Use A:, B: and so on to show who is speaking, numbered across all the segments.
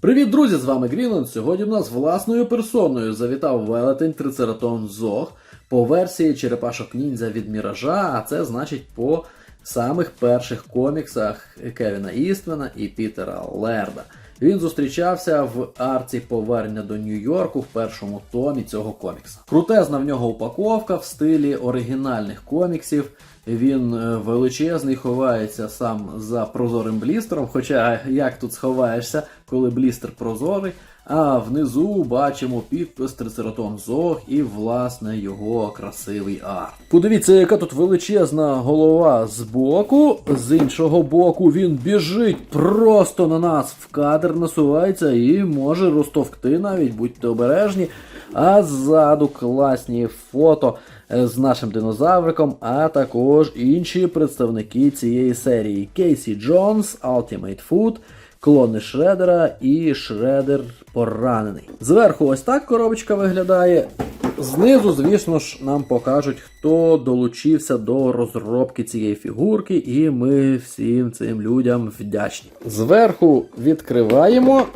A: Привіт, друзі! З вами Грінленд. Сьогодні в нас власною персоною завітав велетень Трицератон Зог по версії черепашок ніндзя від Міража, а це значить по самих перших коміксах Кевіна Іствена і Пітера Лерда. Він зустрічався в арці повернення до Нью-Йорку в першому томі цього комікса. Крутезна в нього упаковка в стилі оригінальних коміксів. Він е, величезний, ховається сам за прозорим блістером. Хоча як тут сховаєшся, коли блістер прозорий. А внизу бачимо підпис Трицератон Зог і, власне, його красивий арт. Подивіться, яка тут величезна голова з боку. З іншого боку, він біжить просто на нас в кадр насувається і може розтовкти навіть, будьте обережні. А ззаду класні фото з нашим динозавриком, а також інші представники цієї серії: Кейсі Джонс, Ultimate Food, клони Шредера і Шредер поранений. Зверху ось так коробочка виглядає. Знизу, звісно ж, нам покажуть, хто долучився до розробки цієї фігурки, і ми всім цим людям вдячні. Зверху відкриваємо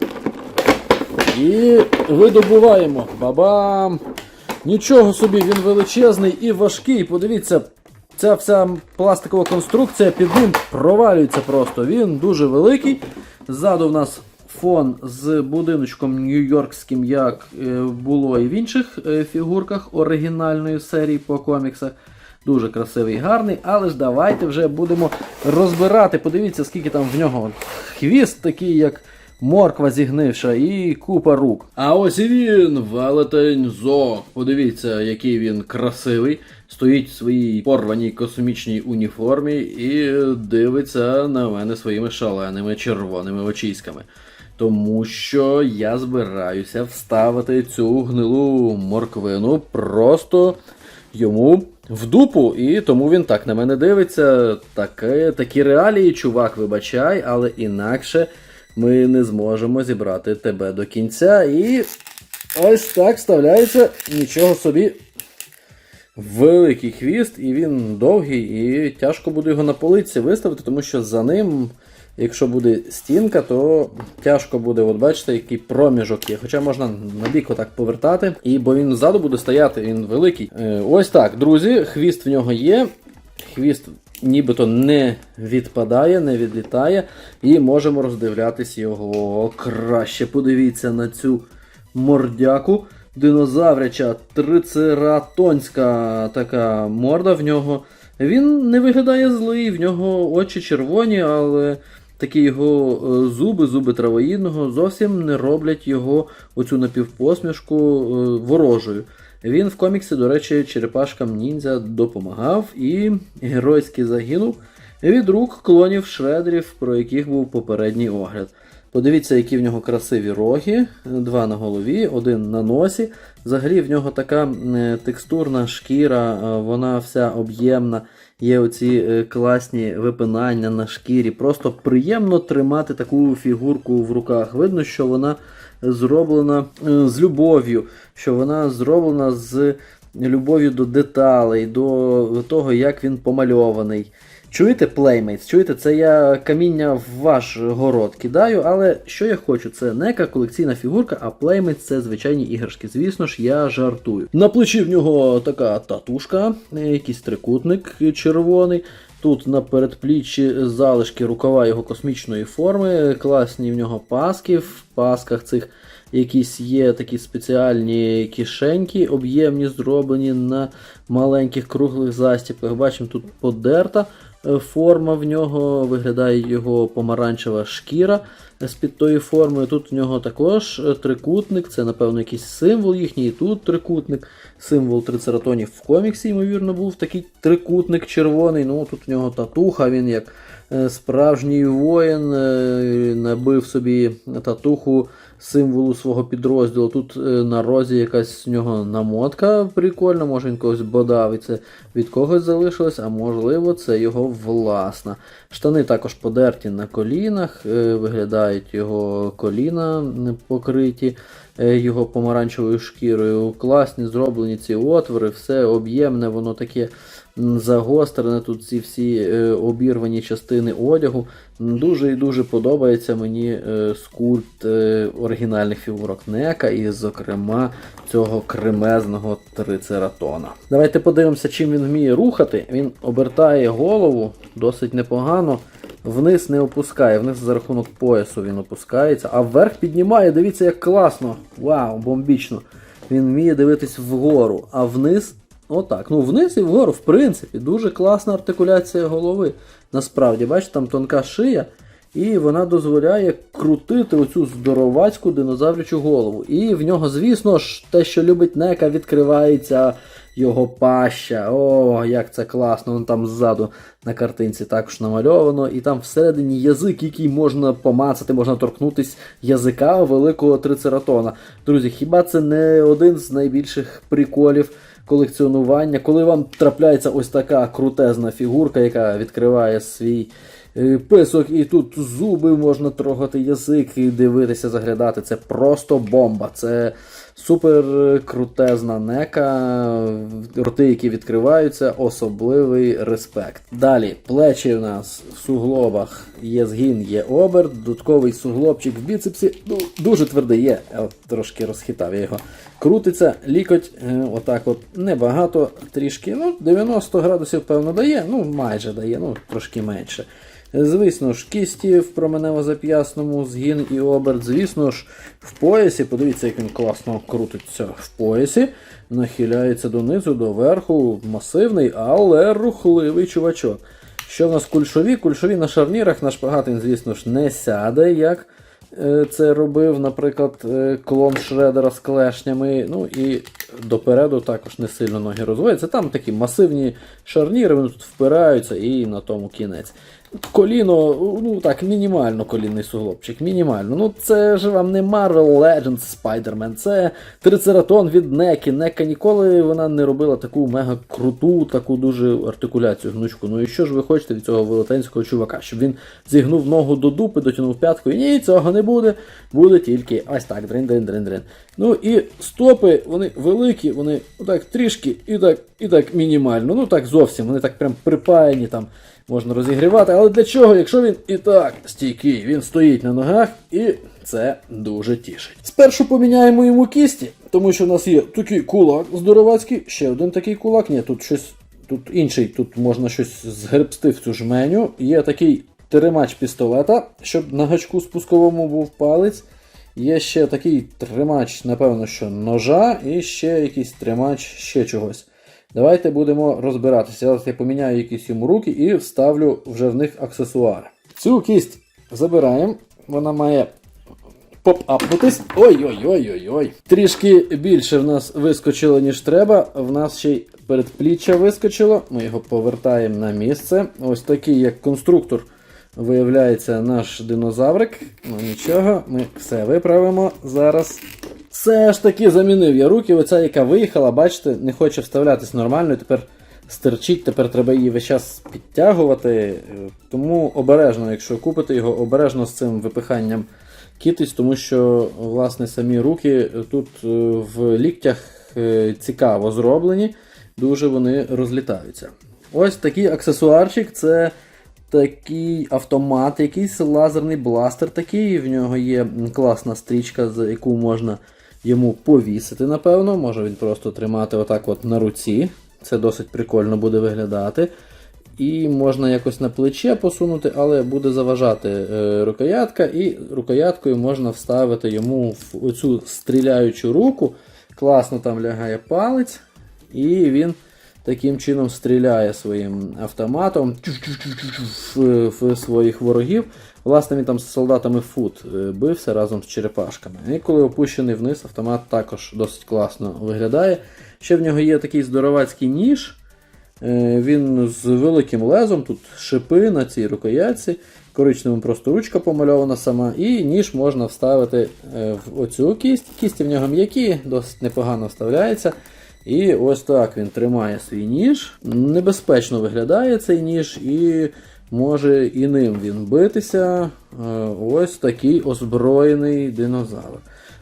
A: і видобуваємо. Бабам! Нічого собі, він величезний і важкий. Подивіться, ця вся пластикова конструкція під ним провалюється просто. Він дуже великий. Ззаду в нас фон з будиночком нью-йоркським, як е, було і в інших е, фігурках оригінальної серії по коміксах. Дуже красивий і гарний, але ж давайте вже будемо розбирати. Подивіться, скільки там в нього хвіст такий, як морква зігнивша, і купа рук. А ось і він, велетень Зо. Подивіться, який він красивий. Стоїть в своїй порваній космічній уніформі і дивиться на мене своїми шаленими червоними очиськами. Тому що я збираюся вставити цю гнилу морквину просто йому в дупу, і тому він так на мене дивиться. Таке, такі реалії, чувак, вибачай, але інакше ми не зможемо зібрати тебе до кінця. І ось так вставляється нічого собі. Великий хвіст, і він довгий, і тяжко буде його на полиці виставити, тому що за ним, якщо буде стінка, то тяжко буде, от бачите, який проміжок є. Хоча можна на бік отак повертати, і бо він ззаду буде стояти, він великий. Е, ось так, друзі, хвіст в нього є. Хвіст нібито не відпадає, не відлітає, і можемо роздивлятись його краще. Подивіться на цю мордяку динозавряча трицератонська така морда в нього. Він не виглядає злий, в нього очі червоні, але такі його е, зуби, зуби травоїдного, зовсім не роблять його оцю напівпосмішку е, ворожою. Він в коміксі, до речі, черепашкам ніндзя допомагав і геройськи загинув від рук клонів шредерів, про яких був попередній огляд. Подивіться, які в нього красиві роги, два на голові, один на носі. Взагалі в нього така е, текстурна шкіра, е, вона вся об'ємна. Є оці е, класні випинання на шкірі. Просто приємно тримати таку фігурку в руках. Видно, що вона зроблена з любов'ю, що вона зроблена з любов'ю до деталей, до того, як він помальований. Чуєте, Playmates? Чуєте, це я каміння в ваш город кидаю, але що я хочу? Це не яка колекційна фігурка, а Playmates це звичайні іграшки. Звісно ж, я жартую. На плечі в нього така татушка, якийсь трикутник червоний. Тут на передпліччі залишки рукава його космічної форми, класні в нього паски. В пасках цих якісь є такі спеціальні кишеньки, об'ємні, зроблені на маленьких круглих застіпках. Бачимо, тут подерта е, форма в нього, виглядає його помаранчева шкіра з-під тої форми. Тут в нього також е, трикутник, це, напевно, якийсь символ їхній. Тут трикутник, символ трицератонів в коміксі, ймовірно, був такий трикутник червоний. Ну, Тут в нього татуха, він як е, справжній воїн, набив собі татуху символу свого підрозділу. Тут на розі якась в нього намотка прикольна, може він когось бодав і це від когось залишилось, а можливо, це його власна. Штани також подерті на колінах, виглядають його коліна покриті його помаранчевою шкірою. Класні зроблені ці отвори, все об'ємне, воно таке загострене, тут ці всі е, обірвані частини одягу. Дуже і дуже подобається мені е, скульпт е, оригінальних фігурок Нека і, зокрема, цього кремезного трицератона. Давайте подивимося, чим він вміє рухати. Він обертає голову досить непогано. Вниз не опускає, вниз за рахунок поясу він опускається, а вверх піднімає. Дивіться, як класно. Вау, бомбічно. Він вміє дивитись вгору, а вниз. Отак. Ну, вниз і вгору, в принципі, дуже класна артикуляція голови. Насправді, бачите, там тонка шия, і вона дозволяє крутити оцю здоровацьку динозаврячу голову. І в нього, звісно ж, те, що любить Нека, відкривається його паща. О, як це класно! Вон там ззаду на картинці також намальовано. І там всередині язик, який можна помацати, можна торкнутись язика великого трицератона. Друзі, хіба це не один з найбільших приколів? колекціонування, коли вам трапляється ось така крутезна фігурка, яка відкриває свій е, писок, і тут зуби можна трогати, язик і дивитися, заглядати. Це просто бомба. Це супер крутезна нека, роти, які відкриваються, особливий респект. Далі, плечі в нас в суглобах є згін, є оберт, додатковий суглобчик в біцепсі. Ну, дуже твердий є. Я трошки розхитав я його. Крутиться, лікоть, е, отак от небагато, трішки, ну, 90 градусів, певно, дає, ну майже дає, ну трошки менше. Звісно ж, кісті в променево-зап'ясному, згін і оберт. Звісно ж, в поясі. Подивіться, як він класно крутиться в поясі. Нахиляється донизу, до верху. Масивний, але рухливий чувачок. Що в нас кульшові? Кульшові на шарнірах, на шпагат він, звісно ж, не сяде, як е, це робив, наприклад, е, клон Шредера з клешнями. Ну і допереду також не сильно ноги розводяться. Там такі масивні шарніри, вони тут впираються і на тому кінець. Коліно, ну так, мінімально колінний суглобчик, мінімально. Ну це ж вам не Marvel Legends Spider-Man, це трицератон від Некі. Нека ніколи вона не робила таку мега круту, таку дуже артикуляцію гнучку. Ну і що ж ви хочете від цього велетенського чувака? Щоб він зігнув ногу до дупи, дотягнув п'ятку, і ні, цього не буде. Буде тільки ось так, дрин дрин дрин дрин Ну і стопи, вони великі, вони отак трішки і так, і так мінімально. Ну так зовсім, вони так прям припаяні там можна розігрівати. Але для чого, якщо він і так стійкий, він стоїть на ногах, і це дуже тішить. Спершу поміняємо йому кісті, тому що в нас є такий кулак здоровацький, ще один такий кулак. Ні, тут щось, тут інший, тут можна щось згребсти в цю жменю. Є такий тримач пістолета, щоб на гачку спусковому був палець. Є ще такий тримач, напевно, що ножа, і ще якийсь тримач ще чогось. Давайте будемо розбиратися. Зараз я поміняю якісь йому руки і вставлю вже в них аксесуари. Цю кість забираємо. Вона має поп-апнутись. Ой-ой-ой-ой-ой. Трішки більше в нас вискочило, ніж треба. В нас ще й передпліччя вискочило. Ми його повертаємо на місце. Ось такий, як конструктор, виявляється наш динозаврик. Ну нічого, ми все виправимо зараз. Все ж таки замінив я руки. Оця, яка виїхала, бачите, не хоче вставлятись нормально, тепер стерчить, тепер треба її весь час підтягувати. Е, Тому обережно, якщо купите його, обережно з цим випиханням кітись, тому що власне самі руки тут е, в ліктях е, цікаво зроблені, дуже вони розлітаються. Ось такий аксесуарчик це такий автомат, якийсь лазерний бластер такий. В нього є класна стрічка, за яку можна йому повісити, напевно. Може він просто тримати отак от на руці. Це досить прикольно буде виглядати. І можна якось на плече посунути, але буде заважати е, рукоятка, і рукояткою можна вставити йому в оцю стріляючу руку. Класно там лягає палець, і він таким чином стріляє своїм автоматом в своїх ворогів. Власне, він там з солдатами фут е, бився разом з черепашками. І коли опущений вниз, автомат також досить класно виглядає. Ще в нього є такий здоровацький ніж. Е, Він з великим лезом, тут шипи на цій рукоятці. Коричневим просто ручка помальована сама, і ніж можна вставити е, в оцю кість. Кісті в нього м'які, досить непогано вставляється. І ось так він тримає свій ніж. Небезпечно виглядає цей ніж, і може і ним він битися. ось такий озброєний динозавр.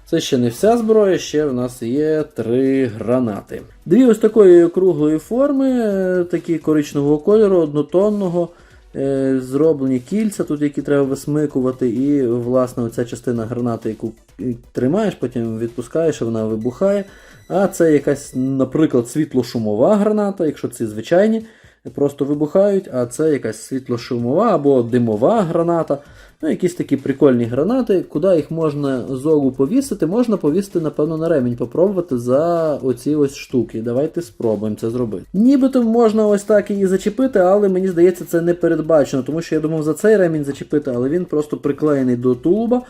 A: Це ще не вся зброя, ще в нас є три гранати. Дві ось такої круглої форми, е, такі коричневого кольору, однотонного. е, Зроблені кільця, тут які треба висмикувати, і власне оця частина гранати, яку е, тримаєш, потім відпускаєш, вона вибухає. А це якась, наприклад, світлошумова граната, якщо ці звичайні, просто вибухають, а це якась світлошумова або димова граната. Ну, якісь такі прикольні гранати, куди їх можна золу повісити, можна повісити, напевно, на ремінь, попробувати за оці ось штуки. Давайте спробуємо це зробити. Нібито можна ось так її зачепити, але мені здається, це не передбачено, тому що я думав за цей ремінь зачепити, але він просто приклеєний до тулуба.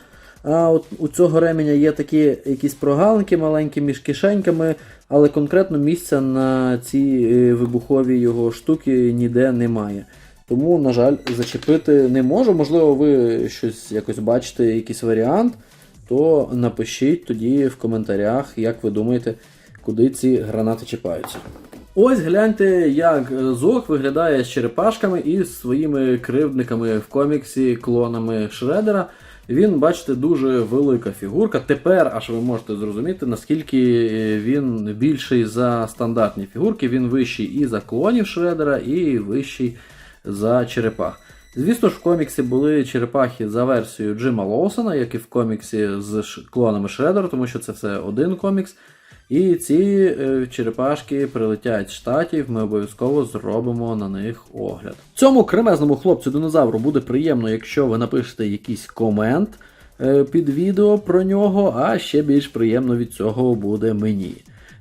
A: А от у цього ременя є такі якісь прогалинки маленькі між кишеньками, але конкретно місця на цій е, вибуховій його штуки ніде немає. Тому, на жаль, зачепити не можу. Можливо, ви щось якось бачите, якийсь варіант, то напишіть тоді в коментарях, як ви думаєте, куди ці гранати чіпаються. Ось гляньте, як Зок виглядає з черепашками і з своїми кривдниками в коміксі, клонами Шредера. Він, бачите, дуже велика фігурка. Тепер аж ви можете зрозуміти, наскільки він більший за стандартні фігурки. Він вищий і за клонів Шредера, і вищий за черепах. Звісно ж, в коміксі були черепахи за версією Джима Лоусона, як і в коміксі з клонами Шредера, тому що це все один комікс. І ці е, черепашки прилетять з штатів, ми обов'язково зробимо на них огляд. Цьому кремезному хлопцю динозавру буде приємно, якщо ви напишете якийсь комент е, під відео про нього, а ще більш приємно від цього буде мені.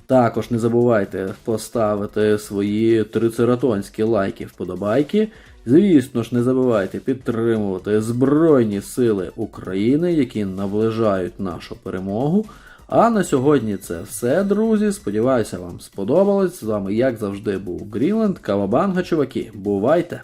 A: Також не забувайте поставити свої трицератонські лайки вподобайки. Звісно ж, не забувайте підтримувати Збройні Сили України, які наближають нашу перемогу. А на сьогодні це все, друзі. Сподіваюся, вам сподобалось. З вами, як завжди, був Грінленд, Кавабанга, чуваки. Бувайте!